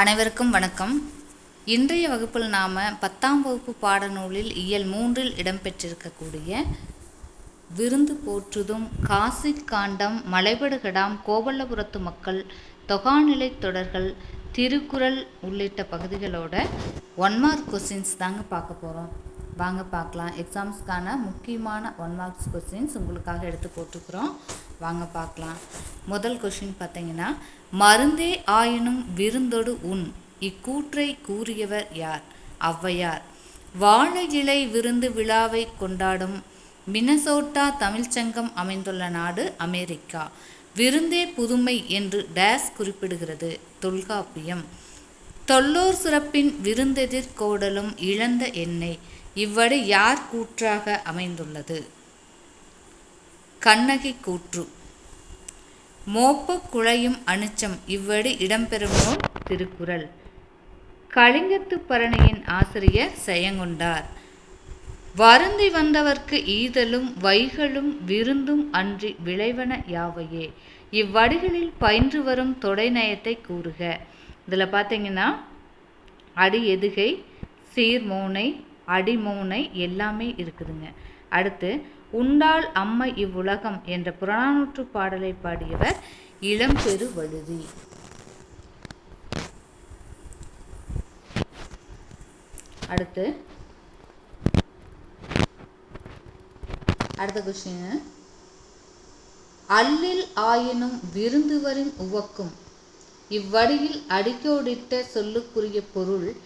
அனைவருக்கும் வணக்கம். இன்றைய வகுப்பில் நாம் பத்தாம் வகுப்பு பாடநூலில் இயல் மூன்றில் இடம்பெற்றிருக்கக்கூடிய விருந்து போற்றுதும் காசி காண்டம் மலைபடுகடாம் கோவல்லபுரத்து மக்கள் தொகாநிலை தொடர்கள் திருக்குறள் உள்ளிட்ட பகுதிகளோட ஒன் மார்க் கொஸ்டின்ஸ் தாங்க பார்க்க போகிறோம் வாங்க பார்க்கலாம். எக்ஸாம்ஸ்க்கான முக்கியமான ஒன் மார்க்ஸ் கொஸ்டின்ஸ் உங்களுக்காக எடுத்து போட்டுக்கிறோம் வாங்க பார்க்கலாம். முதல் கொஷின் பார்த்தீங்கன்னா மருந்தே ஆயினும் விருந்தொடு உண் இக்கூற்றை கூறியவர் யார்? ஔவையார். வாழை இலை விருந்து விழாவை கொண்டாடும் மினசோட்டா தமிழ்ச்சங்கம் அமைந்துள்ள நாடு அமெரிக்கா. விருந்தே புதுமை என்று டேஸ் குறிப்பிடுகிறது. தொல்காப்பியம். தொல்லோர் சிறப்பின் விருந்தெதிர் கோடலும் இழந்த எண்ணெய் இவ்வடு யார் கூற்றாக அமைந்துள்ளது? கண்ணகி கூற்று. மோப்ப குழையும் அனுச்சம் இவ்வடி இடம்பெறும்? நூல் திருக்குறள். கலிங்கத்து பரணியின் ஆசிரியர் செயங்கொண்டார். வருந்தி வந்தவர்க்கு ஈதலும் வைகளும் விருந்தும் அன்றி விளைவன யாவையே? இவ்வடிகளில் பயின்று வரும் தொடைநயத்தை கூறுக. இதில் பார்த்தீங்கன்னா அடி எதுகை சீர்மோனை அடிமோனை எல்லாமே இருக்குதுங்க. அடுத்து உண்டாள் அம்மை இவ்வுலகம் என்ற புறநானூற்று பாடலை பாடியவர் இளம்பெரு வழுதி. அடுத்து அடுத்த கொஸ்டின் அல்லில் ஆயினும் விருந்துவரின் உவக்கும். இவ்வடியில் அடிக்கோடிட்ட சொல்லுக்குரிய பொருள்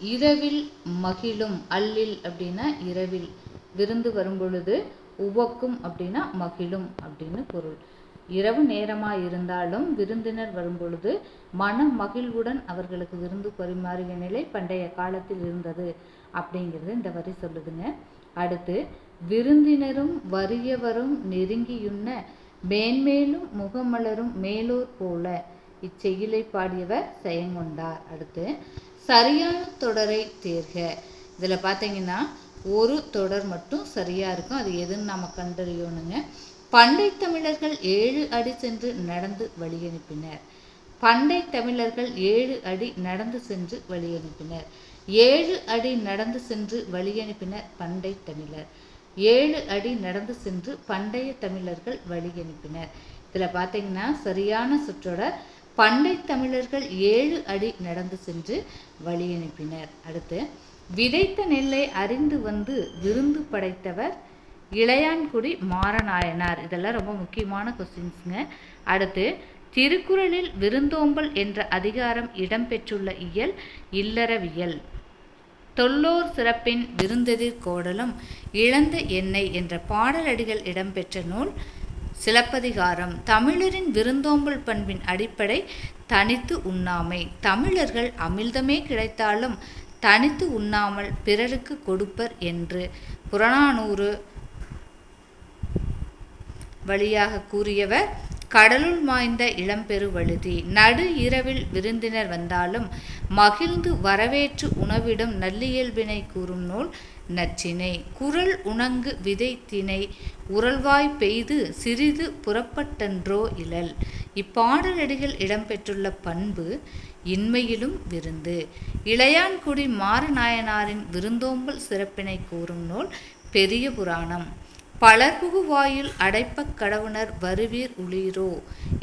இரவில் மகிழும் அல்லில் அப்படின்னா இரவில். விருந்து வரும்பொழுது உவக்கும் அப்படின்னா மகிழும் அப்படின்னு பொருள். இரவு நேரமாக இருந்தாலும் விருந்தினர் வரும்பொழுது மன மகிழ்வுடன் அவர்களுக்கு விருந்து பரிமாறிய நிலை பண்டைய காலத்தில் இருந்தது அப்படிங்கிறது இந்த வரி சொல்லுதுங்க. அடுத்து விருந்தினரும் வறியவரும் நெருங்கியுண்ண மேன்மேலும் முகமலரும் மேலோர் போல இச்செயிலை பாடியவர் செயங்கொண்டார். அடுத்து சரியான தொடரை தேர்க. இதில் பார்த்தீங்கன்னா ஒரு தொடர் மட்டும் சரியாக இருக்கும். அது எதுன்னு நம்ம கண்டறியணுங்க. பண்டை தமிழர்கள் ஏழு அடி சென்று நடந்து வழியனுப்பினர். பண்டை தமிழர்கள் ஏழு அடி நடந்து சென்று வழியனுப்பினர். ஏழு அடி நடந்து சென்று வழியனுப்பினர் பண்டை தமிழர். ஏழு அடி நடந்து சென்று பண்டைய தமிழர்கள் வழியனுப்பினர். இதில் பார்த்தீங்கன்னா சரியான சுற்றொடர். பண்டை தமிழர்கள் ஏழு அடி நடந்து சென்று வழியனுப்பினர். அடுத்து விதைத்த நெல்லை அறிந்து வந்து விருந்து படைத்தவர் இளையான்குடி மாறனாயனார் இதெல்லாம் ரொம்ப முக்கியமான கொஸ்டின்ஸுங்க அடுத்து திருக்குறளில் விருந்தோம்பல் என்ற அதிகாரம் இடம்பெற்றுள்ள இயல் இல்லறவியல். தொல்லோர் சிறப்பின் விருந்தெதிர் கோடலும் இழந்த எண்ணெய் என்ற பாடலடிகள் இடம்பெற்ற நூல் சிலப்பதிகாரம். தமிழரின் விருந்தோம்பல் பண்பின் அடிப்படை தனித்து உண்ணாமை. தமிழர்கள் அமிழ்தமே கிடைத்தாலும் தனித்து உண்ணாமல் பிறருக்கு கொடுப்பர் என்று புறநானூறு வழியாக கூறியவர் கடலுள் மாய்ந்த இளம்பெருவழுதி நடு இரவில் விருந்தினர் வந்தாலும் மகிழ்ந்து வரவேற்று உணவிடும் நல்லியல்பினை கூறும் நூல் நச்சினை. குரல் உணங்கு விதை திணை உரல்வாய் பெய்து சிறிது புறப்பட்டன்றோ இழல் இப்பாடலடிகள் இடம்பெற்றுள்ள பண்பு இன்மையிலும் விருந்து. இளையான்குடி மாறுநாயனாரின் விருந்தோம்பல் சிறப்பினை கூறும் நூல் பெரிய புராணம். பலர்புகு வாயில் அடைப்பக் கடவுணர் வருவீர் உளீரோ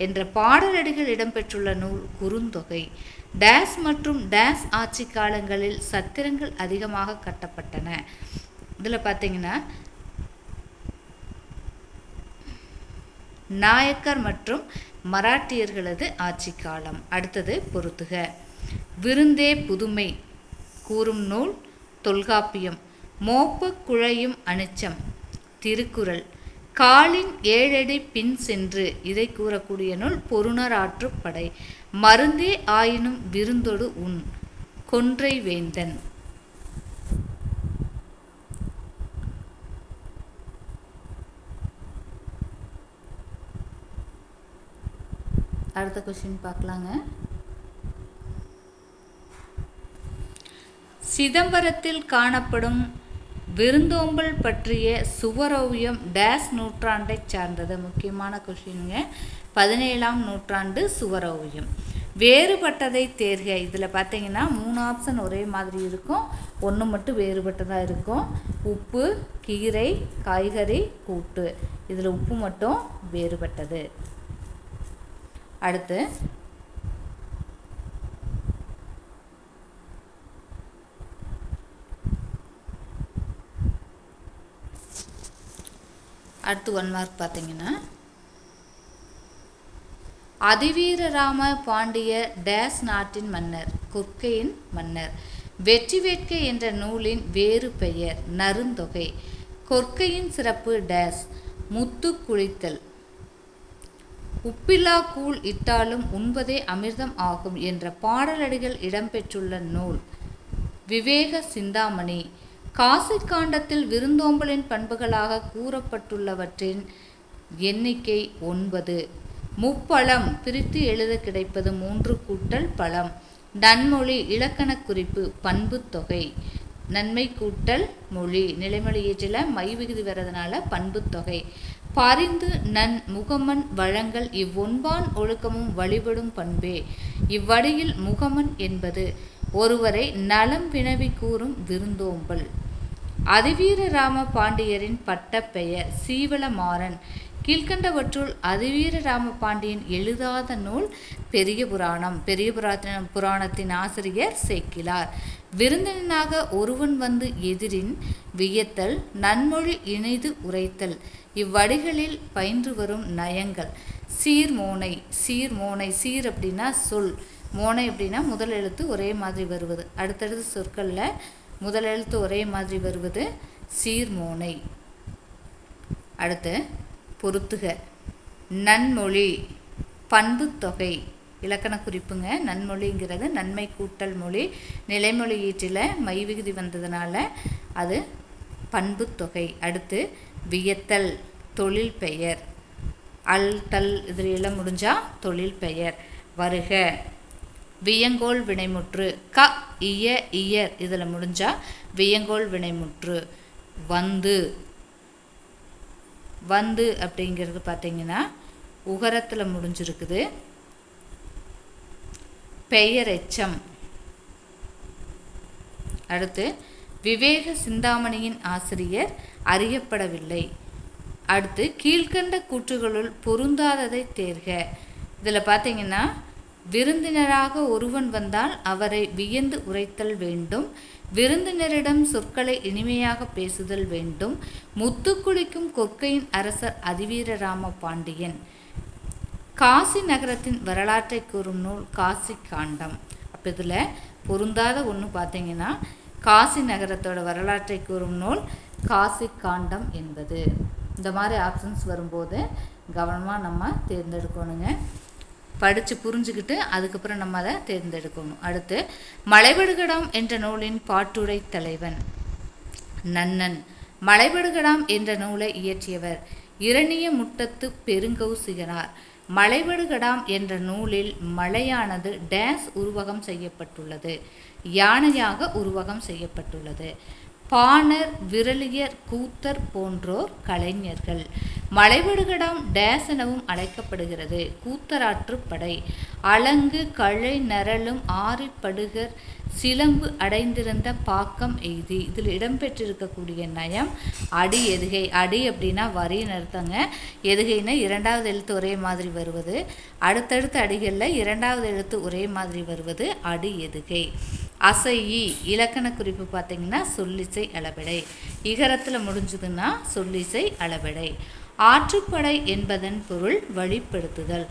என்ற பாடலடிகள் இடம்பெற்றுள்ள நூல் குறுந்தொகை. டேஸ் மற்றும் டேஸ் ஆட்சி காலங்களில் சத்திரங்கள் அதிகமாக கட்டப்பட்டன. இதில் பார்த்தீங்கன்னா நாயக்கர் மற்றும் மராட்டியர்களது ஆட்சி காலம் அடுத்தது பொருத்துக. விருந்தே புதுமை. கூறும் நூல் தொல்காப்பியம். மோப்ப குழையும் அனிச்சம். திருக்குறள். காலின் ஏழடி பின் சென்று. இதை கூறக்கூடிய நூல் பொருணராற்றுப்படை மருந்தே ஆயினும் விருந்தொடு உண் கொன்றை வேந்தன். அடுத்த கொஷின் பார்க்கலாங்க. சிதம்பரத்தில் காணப்படும் விருந்தோம்பல் பற்றிய சுவரோவியம் டேஸ் நூற்றாண்டைச் சார்ந்தது. முக்கியமான கொஷினுங்க பதினேழாம் நூற்றாண்டு சுவரோவியம் வேறுபட்டதை தேர்க. இதில் பார்த்தீங்கன்னா மூணு ஆப்ஷன் ஒரே மாதிரி இருக்கும். ஒன்று மட்டும் வேறுபட்டதாக இருக்கும். உப்பு கீரை காய்கறி கூட்டு. இதில் உப்பு மட்டும் வேறுபட்டது. அடுத்து. அடுத்து ஒன் மார்க் பார்த்தீங்கன்னா. அதிவீரராம பாண்டிய டேஸ் நாட்டின் மன்னர் கொற்கையின் மன்னர். வெற்றி வேட்கை என்ற நூலின் வேறு பெயர் நருந்தொகை கொற்கையின் சிறப்பு டேஸ் முத்து குளித்தல் உப்பில்லா கூழ் இட்டாலும் உண்பதே அமிர்தம் ஆகும் என்ற பாடலடிகள் இடம்பெற்றுள்ள நூல். விவேக சிந்தாமணி. காசி காண்டத்தில் விருந்தோம்பலின் பண்புகளாக கூறப்பட்டுள்ளவற்றின் எண்ணிக்கை ஒன்பது. முப்பழம் பிரித்து எழுத கிடைப்பது மூன்று கூட்டல் பழம். நன்மொழி இலக்கணக் குறிப்பு பண்பு தொகை. நன்மை கூட்டல் மொழி. நிலைமொழி ஏற்றில மை விகுதி வர்றதுனால பண்பு தொகை. பரிந்து நன் முகமன் வழங்கல் இவ்வொன்பான் ஒழுக்கமும் வழிபடும் பண்பே. இவ்வடியில் முகமன் என்பது ஒருவரை நலம் வினவி கூறும் விருந்தோம்பல். அதிவீரராம பாண்டியரின் பட்டப்பெயர் சீவளமாறன் கீழ்கண்டவற்றுள் அதிவீரராம பாண்டியன் எழுதாத நூல் பெரிய புராணம். பெரிய புராண புராணத்தின் ஆசிரியர் சேக்கிலார். விருந்தினனாக ஒருவன் வந்து எதிரின் வியத்தல் நன்மொழி இணைது உரைத்தல். இவ்வடிகளில் பயின்று வரும் நயங்கள். சீர்மோனை சீர்மோனை சீர் அப்படின்னா சொல். மோனை அப்படின்னா முதல் எழுத்து ஒரே மாதிரி வருவது. அடுத்தடுத்த சொற்களில் முதல் எழுத்து ஒரே மாதிரி வருவது சீர்மோனை அடுத்து பொருத்துக. நன்மொழி பண்பு தொகை. இலக்கண குறிப்புங்க. நன்மொழிங்கிறது நன்மை கூட்டல் மொழி. நிலைமொழி ஈற்றில் மை விகுதி வந்ததுனால அது பண்பு தொகை. அடுத்து வியத்தல் தொழில் பெயர். அல் தல் இதில் எல்லாம் முடிஞ்சால் தொழில் பெயர். வருக. வியங்கோல் வினைமுற்று. க இய இயர் இதில் முடிஞ்சால் வியங்கோல் வினைமுற்று. வந்து. வந்து அப்படிங்கிறது பார்த்தீங்கன்னா உகரத்தில் முடிஞ்சிருக்குது. பெயர் எச்சம் அடுத்து விவேக சிந்தாமணியின் ஆசிரியர் அறியப்படவில்லை. அடுத்து கீழ்கண்ட கூற்றுகளுள் பொருந்தாததை தேர்க. இதில் பார்த்தீங்கன்னா விருந்தினராக ஒருவன் வந்தால் அவரை வியந்து உரைத்தல் வேண்டும். விருந்தினரிடம் சொற்களை இனிமையாக பேசுதல் வேண்டும். முத்து குளிக்கும் கொற்கையின் அரசர் அதிவீரராம பாண்டியன். காசி நகரத்தின் வரலாற்றை கூறும் நூல் காசி காண்டம். அப்போ இதில் பொருந்தாத ஒன்று பார்த்தீங்கன்னா காசி நகரத்தோட வரலாற்றை கூறும் நூல் காசி காண்டம் என்பது. இந்த மாதிரி ஆப்ஷன்ஸ் வரும்போது கவனமாக நம்ம தேர்ந்தெடுக்கணுங்க. படித்து புரிஞ்சுக்கிட்டு அதுக்கப்புறம் நம்ம அதை தேர்ந்தெடுக்கணும். அடுத்து மலைபடுகடாம் என்ற நூலின் பாட்டுரை தலைவன் நன்னன். மலைபடுகடாம் என்ற நூலை இயற்றியவர் இரணிய முட்டத்து பெருங்கௌசிகனார். மலைபடுகடாம் என்ற நூலில் மலையானது டேஸ் உருவகம் செய்யப்பட்டுள்ளது. யானையாக உருவகம் செய்யப்பட்டுள்ளது. பாணர் விரலியர் கூத்தர் போன்றோர் கலைஞர்கள். மலைவடுகடம் டேஸ் எனவும் அழைக்கப்படுகிறது. கூத்தராற்று படை. அலங்கு கழை நரலும் ஆரிப்படுகர் சிலம்பு அடைந்திருந்த பாக்கம் எய்தி. இதில் இடம்பெற்றிருக்கக்கூடிய நயம் அடி எதுகை. அடி அப்படின்னா வரின்னு அர்த்தங்க. எதுகைன்னா இரண்டாவது எழுத்து ஒரே மாதிரி வருவது. அடுத்தடுத்த அடிகளில் இரண்டாவது எழுத்து ஒரே மாதிரி வருவது. அடி எதுகை. அசையி இலக்கண குறிப்பு பார்த்தீங்கன்னா சொல்லிசை அளபடை. இகரத்தில் முடிஞ்சதுன்னா சொல்லிசை அளபடை. ஆற்றுப்படை என்பதன் பொருள் வழிப்படுத்துதல்.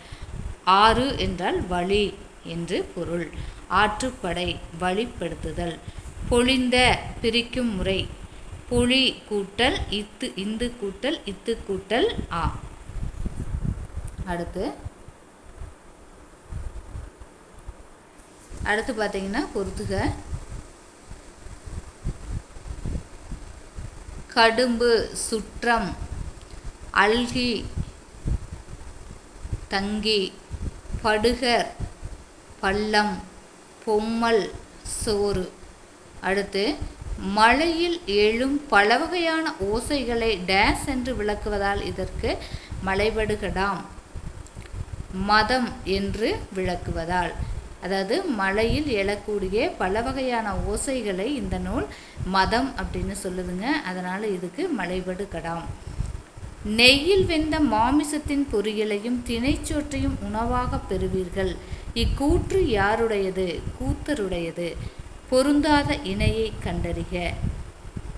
ஆறு என்றால் வழி. என்று பொருள். ஆற்றுப்படை வழிப்படுத்துதல். பொழிந்த பிரிக்கும் முறை. புலி கூட்டல் இத்து இந்து கூட்டல் இத்து கூட்டல் ஆ. அடுத்து. அடுத்து பார்த்தீங்கன்னா பொறுத்துக. கடும்பு சுற்றம். அல்கி தங்கி. படுகர். பள்ளம் பொம்மல் சோறு. அடுத்து மழையில் எழும் பல வகையான ஓசைகளை டேஸ் என்று விளக்குவதால் இதற்கு மலைபடுகடாம் மதம் என்று விளக்குவதால். அதாவது மலையில் எழக்கூடிய பல வகையான ஓசைகளை இந்த நூல் மதம் அப்படின்னு சொல்லுதுங்க. அதனால் இதுக்கு மலைபடு கடாம் நெய்யில் வெந்த மாமிசத்தின் பொரியலையும் தினைச்சோற்றையும் உணவாக பெறுவீர்கள். இக்கூற்று யாருடையது? கூத்தருடையது. பொருந்தாத இணையை கண்டறிக.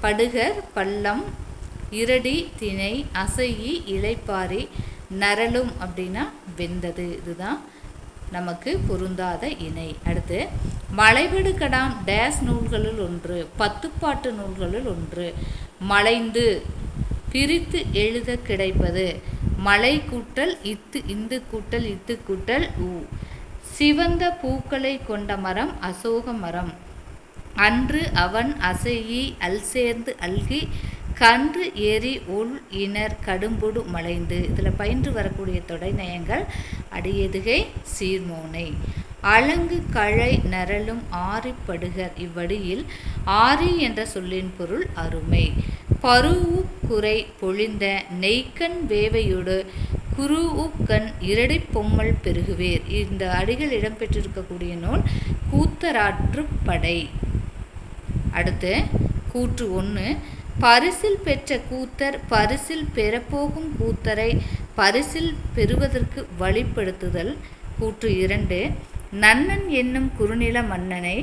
படுகர் பள்ளம் இரடி திணை அசையி இலைப்பாரி நரலும் அப்படின்னா வெந்தது. இதுதான் நமக்கு பொருந்தாத இணை. அடுத்து மலைபடு கடாம் டேஸ் நூல்களுள் ஒன்று பத்துப்பாட்டு நூல்களுள் ஒன்று மலைந்து பிரித்து எழுத கிடைப்பது. மலை கூட்டல் இத்து இந்து கூட்டல் இத்து கூட்டல் ஊ. சிவந்த பூக்களை கொண்ட மரம் அசோக மரம். அன்று அவன் அசையி அல் சேர்ந்து அல்கி கன்று எரி உள் இனர் கடும்பொடு மலைந்து. இதில் பயின்று வரக்கூடிய தொடை நயங்கள் அடியதுகை சீர்மோனை. அலங்கு கழை நரலும் ஆறிப்படுகர் இவ்வடியில் ஆரி என்ற சொல்லின் பொருள் அருமை. பருவு பொழிந்த நெய்க்கண் வேவையோடு குருவுக்கண் இரடை பொம்மல் பெருகுவேர். இந்த அடிகள் இடம்பெற்றிருக்கக்கூடிய நூல் கூத்தராற்றுப்படை அடுத்து கூற்று ஒன்று பரிசில் பெற்ற கூத்தர் பரிசில் பெறப்போகும் கூத்தரை பரிசில் பெறுவதற்கு வழிப்படுத்துதல். கூற்று இரண்டு நன்னன் என்னும் குறுநில மன்னனை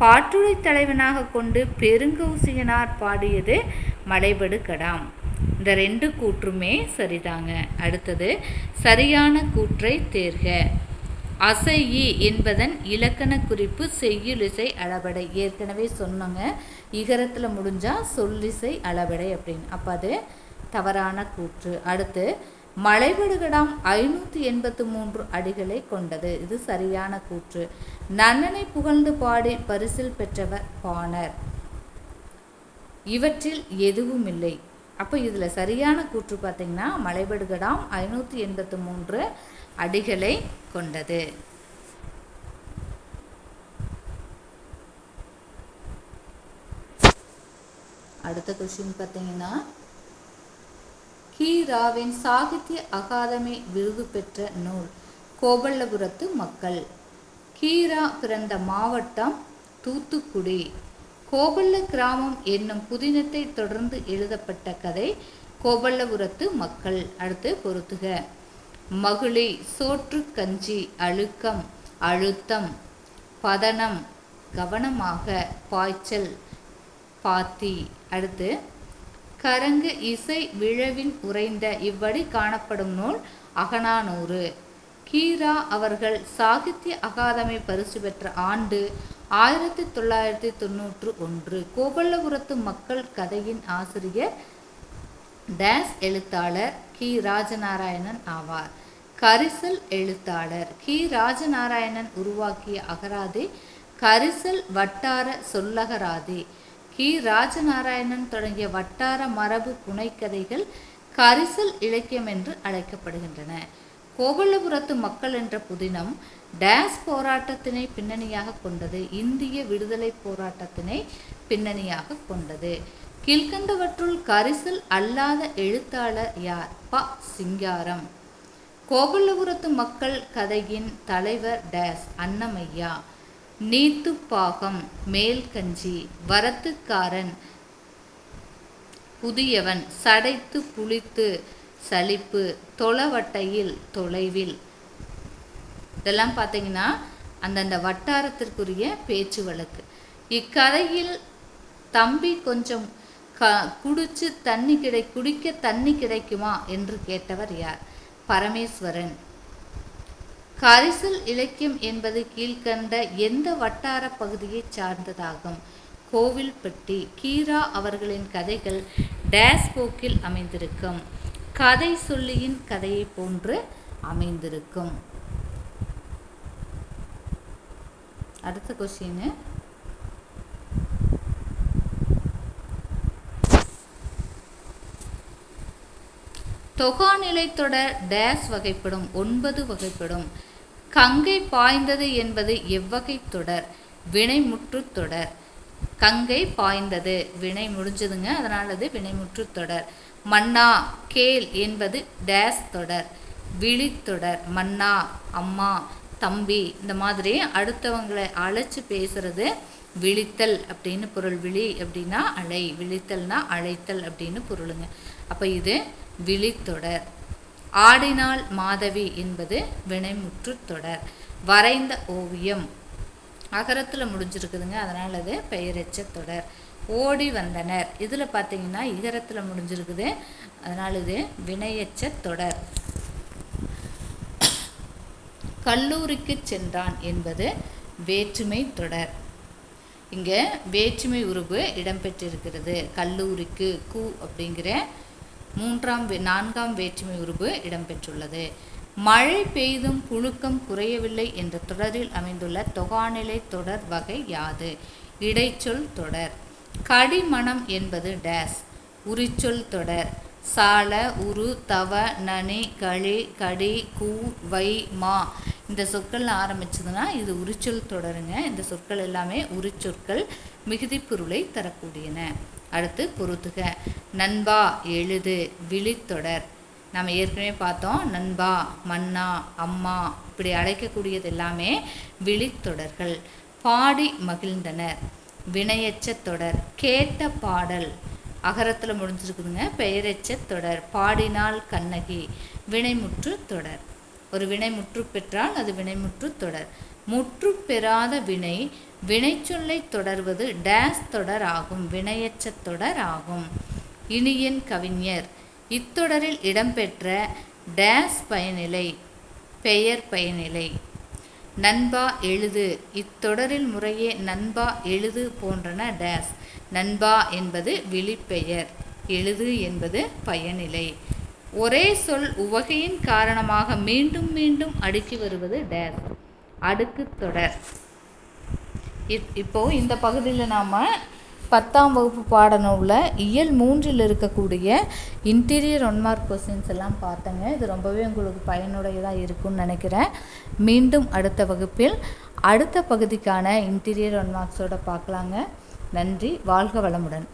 பாட்டுடை தலைவனாக கொண்டு பெருங்கௌசியனார் பாடியது மலைபடு கடாம் இந்த ரெண்டு கூற்றுமே சரிதாங்க. அடுத்தது சரியான கூற்றை தேர்க. அசையி என்பதன் இலக்கண குறிப்பு செய்யுளிசை அளபடை. ஏற்கனவே சொன்னோங்க இகரத்தில் முடிஞ்சால் சொல்லிசை அளபடை அப்படின்னு. அப்போ அது தவறான கூற்று. அடுத்து மலைபடுகடாம் ஐநூற்றி எண்பத்து மூன்று அடிகளை கொண்டது. இது சரியான கூற்று. நன்னனை புகழ்ந்து பாடி பரிசில் பெற்றவர் பாணர். இவற்றில் எதுவும் இல்லை அப்போ இதில் சரியான கூற்று பார்த்தீங்கன்னா மலைபடுகடாம் ஐநூற்றி எண்பத்து மூன்று அடிகளை கொண்டது. அடுத்த கொஸ்டின் பார்த்தீங்கன்னா கீராவின் சாகித்ய அகாதமி விருது பெற்ற நூல் கோபல்லபுரத்து மக்கள். கீரா பிறந்த மாவட்டம் தூத்துக்குடி. கோபல்ல கிராமம் என்னும் புதினத்தை தொடர்ந்து எழுதப்பட்ட கதை கோபல்லபுரத்து மக்கள். அடுத்து பொருத்துக. மகிழி சோற்று கஞ்சி அழுக்கம் அழுத்தம் பதனம் கவனமாக பாய்ச்சல் பாத்தி. அடுத்து கரங்கு இசை விழவின் உறைந்த இவ்வடி காணப்படும் நூல் அகனானூறு கீரா அவர்கள் சாகித்ய அகாதமி பரிசு பெற்ற ஆண்டு ஆயிரத்தி தொள்ளாயிரத்தி தொன்னூற்று ஒன்று. கோபல்லபுரத்து மக்கள் கதையின் ஆசிரியர் டேஸ் எழுத்தாளர் கி. ராஜநாராயணன் ஆவார். கரிசல் எழுத்தாளர் கி. ராஜநாராயணன் உருவாக்கிய அகராதி கரிசல் வட்டார சொல்லகராதி. கி. ராஜநாராயணன் தொடங்கிய வட்டார மரபு புனைக்கதைகள் கரிசல் இலக்கியம் என்று அழைக்கப்படுகின்றன. கோபல்லபுரத்து மக்கள் என்ற புதினம் டேஸ் போராட்டத்தினை பின்னணியாக கொண்டது இந்திய விடுதலை போராட்டத்தினை பின்னணியாக கொண்டது. கீழ்கண்டவற்றுள் கரிசல் அல்லாத எழுத்தாளர் யார்? ப. சிங்காரம். கோபல்லபுரத்து மக்கள் கதையின் தலைவர் டேஸ் அன்னமையா. நீத்துப்பாகம் மேல்கஞ்சி வரத்துக்காரன் புதியவன் சடைத்து புளித்து சலிப்பு தொலைவட்டையில் தொலைவில். இதெல்லாம் பார்த்தீங்கன்னா அந்தந்த வட்டாரத்திற்குரிய பேச்சு வழக்கு. இக்கதையில் தம்பி கொஞ்சம் க குடிச்சு தண்ணி கிடை குடிக்க தண்ணி கிடைக்குமா என்று கேட்டவர் யார்? பரமேஸ்வரன். கரிசல் இலக்கியம் என்பது கீழ்கண்ட எந்த வட்டார பகுதியை சார்ந்ததாகும்? கோவில்பட்டி கீரா அவர்களின் கதைகள் டேஸ்போக்கில் அமைந்திருக்கும். கதை சொல்லியின் கதையை போன்று அமைந்திருக்கும். அடுத்த கொஸ்டின் தொகாநிலை தொடர் டேஸ் வகைப்படும் ஒன்பது வகைப்படும். கங்கை பாய்ந்தது என்பது எவ்வகை தொடர்? வினைமுற்று தொடர். கங்கை பாய்ந்தது. வினை முடிஞ்சதுங்க. அதனால் அது வினைமுற்று தொடர். மன்னா கேள் என்பது டேஸ் தொடர். விழித்தொடர் மன்னா அம்மா தம்பி இந்த மாதிரி அடுத்தவங்களை அழைச்சி பேசுறது விழித்தல் அப்படின்னு பொருள். விழி அப்படின்னா அலை விழித்தல்னா அழைத்தல் அப்படின்னு பொருளுங்க. அப்போ இது விழித்தொடர் ஆடினால் மாதவி என்பது வினைமுற்று தொடர். வரைந்த ஓவியம். அகரத்தில் முடிஞ்சிருக்குதுங்க. அதனால் அது பெயரெச்ச தொடர். ஓடி வந்தனர். இதில் பார்த்தீங்கன்னா இகரத்தில் முடிஞ்சிருக்குது. அதனால் இது வினையச்ச தொடர். கல்லூரிக்கு சென்றான் என்பது வேற்றுமை தொடர். இங்கே வேற்றுமை உருவு இடம்பெற்றிருக்கிறது. கல்லூரிக்கு கு அப்படிங்கிற மூன்றாம் நான்காம் வேற்றுமை உருவு இடம்பெற்றுள்ளது. மழை பெய்தும் புழுக்கம் குறையவில்லை என்ற தொடரில் அமைந்துள்ள தொகாநிலை தொடர் வகை யாது? இடைச்சொல் தொடர். கடிமணம் என்பது டேஸ். உரிச்சொல் தொடர். சால உரு தவ நனி களி கடி கூ வை மா. இந்த சொற்கள் ஆரம்பிச்சதுன்னா இது உரிச்சொல் தொடருங்க. இந்த சொற்கள் எல்லாமே உரிச்சொற்கள் மிகுதி பொருளை தரக்கூடியன. அடுத்து பொருத்துக. நண்பா எழுது விழித்தொடர். நம்ம ஏற்கனவே பார்த்தோம் நண்பா மன்னா அம்மா இப்படி அழைக்கக்கூடியது எல்லாமே விழித்தொடர்கள் பாடி மகிழ்ந்தனர் வினையச்ச தொடர் கேட்ட பாடல். அகரத்தில் முடிஞ்சிருக்குதுங்க பெயரெச்ச தொடர் பாடினால் கண்ணகி வினைமுற்று தொடர். ஒரு வினை முற்று பெற்றால் அது வினைமுற்று தொடர். முற்று பெறாத வினை வினைச்சொல்லை தொடர்வது டேஸ் தொடர் ஆகும் வினையச்ச தொடர் ஆகும். இனியன் கவிஞர் இத்தொடரில் இடம்பெற்ற டேஸ் பயனிலை பெயர் பயனிலை. நண்பா எழுது. இத்தொடரில் முறையே நண்பா எழுது போன்றன டேஸ் நண்பா என்பது விழிப்பெயர். எழுது என்பது பயனிலை. ஒரே சொல் உவகையின் காரணமாக மீண்டும் மீண்டும் அடுக்கி வருவது டேஸ் அடுக்கு தொடர். இப் இப்போ இந்த பகுதியில் நாம் பத்தாம் வகுப்பு பாடநூலில் இயல் மூன்றில் இருக்கக்கூடிய இன்டீரியர் ஒன் மார்க் கொஸ்டின்ஸ் எல்லாம் பார்த்தேங்க. இது ரொம்பவே உங்களுக்கு பயனுடையதாக இருக்கும்னு நினைக்கிறேன். மீண்டும் அடுத்த வகுப்பில் அடுத்த பகுதிக்கான இன்டீரியர் ஒன் மார்க்ஸோட பார்க்கலாங்க. நன்றி. வாழ்க வளமுடன்.